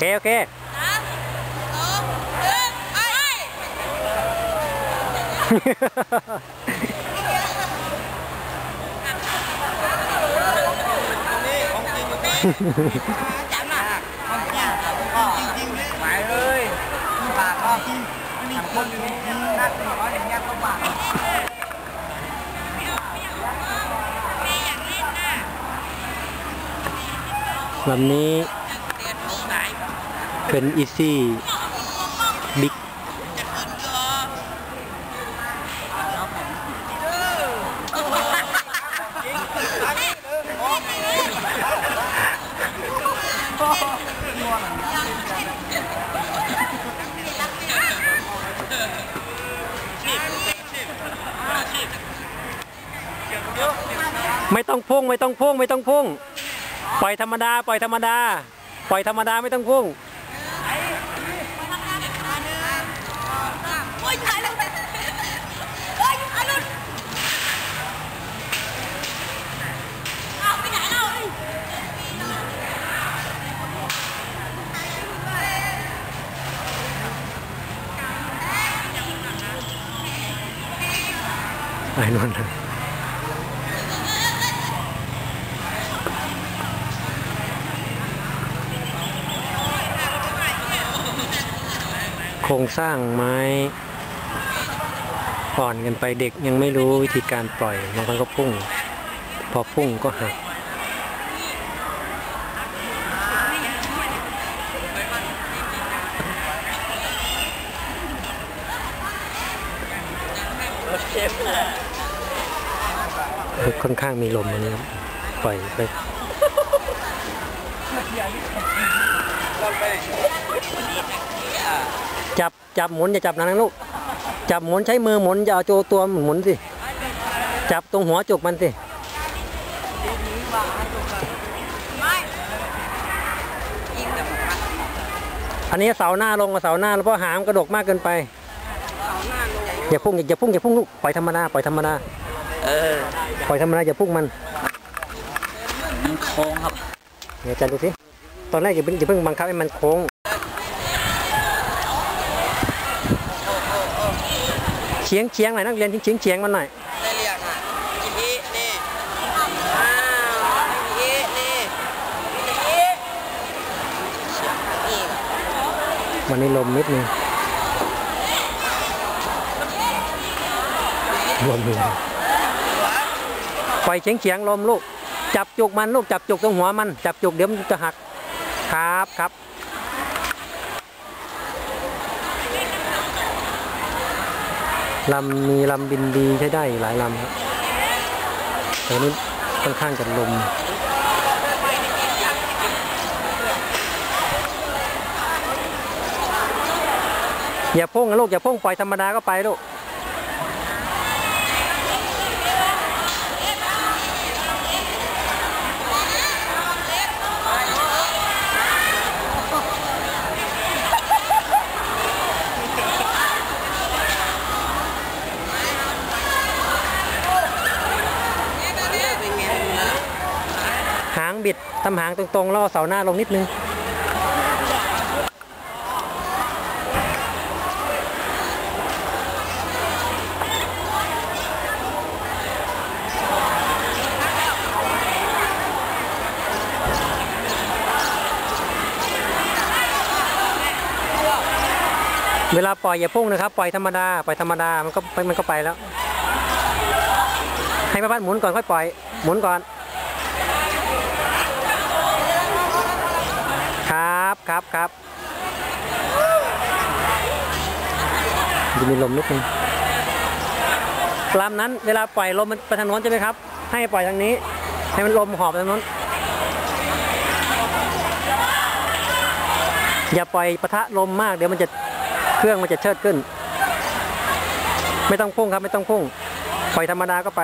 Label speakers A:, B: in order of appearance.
A: เคโอเค
B: จับน่ะจริงจริงเลยหมายเล เป็
A: นอีซี่บิ๊กไม่ต้องพุ่งไม่ต้องพุ่งไม่ต้องพุ่งปล่อยธรรมดา ปล่อยธรรมดา ปล่อยธรรมดาไม่ต้องพุ่ง
C: ไอ้
A: นวลนโครงสร้างไม้อ่อนกันไปเด็กยังไม่รู้วิธีการปล่อยบางคนก็พุ่ง พอพุ่งก็หัก ค่อนข้างมีลมอันนี้ครับปล่อยไปจับจับหมุนอย่าจับนานนะลูกจับหมุนใช้มือหมุนอย่าเอาโจตัวหมุนสิจับตรงหัวจุกมันสิอันนี้เสาหน้าลงกับเสาหน้าแล้วเพราะหางกระดกมากเกินไปอย่าพุ่งอย่าพุ่งอย่าพุ่งลูกปล่อยธรรมดาปล่อยธรรมดา
B: เออ
A: ปล่อยธรรมดาอย่าพุ่งมัน
B: มันโค้งครับ
A: เดี๋ยวอาจารย์ดูสิตอนแรกอย่าเพิ่งอย่าเพิ่งบังคับให้มันโค้งเฉียงเฉียงหน่อยนักเรียนเฉียงเฉียงมันหน่อย
B: ได้เรียกอะอีพีนี่อ้าวอีพีนี่อีพีนี่
A: วันนี้ลมนิดนึงลมเลย ปล่อยเฉียงเฉียงลมลูก จับจุกมันลูกจับจุกตรงหัวมัน จับจุกเดี๋ยวมันจะหักครับครับลำมีลำบินดีใช้ได้หลายลำครับแต่วันนี้ค่อนข้างจะลมอย่าพุ่งนะลูกอย่าพุ่งปล่อยธรรมดาก็ไปลูก ทำหางตรงๆล่อเสาหน้าลงนิดนึงเวลาปล่อยอย่าพุ่งนะครับ ปล่อยธรรมดา ปล่อยธรรมดา มันก็มันก็ไปแล้ว ให้พระพัดหมุนก่อนค่อยปล่อย หมุนก่อน ครับครับครับจะมีลมนิดนึงลำนั้นเวลาปล่อยลมมันไปทางโน้นใช่ไหมครับ ให้ปล่อยทางนี้ ให้มันลมหอบไปทางโน้น อย่าปล่อยปะทะลมมาก เดี๋ยวมันจะเครื่องมันจะเชิดขึ้น ไม่ต้องพุ่งครับไม่ต้องพุ่ง ปล่อยธรรมดาก็ไป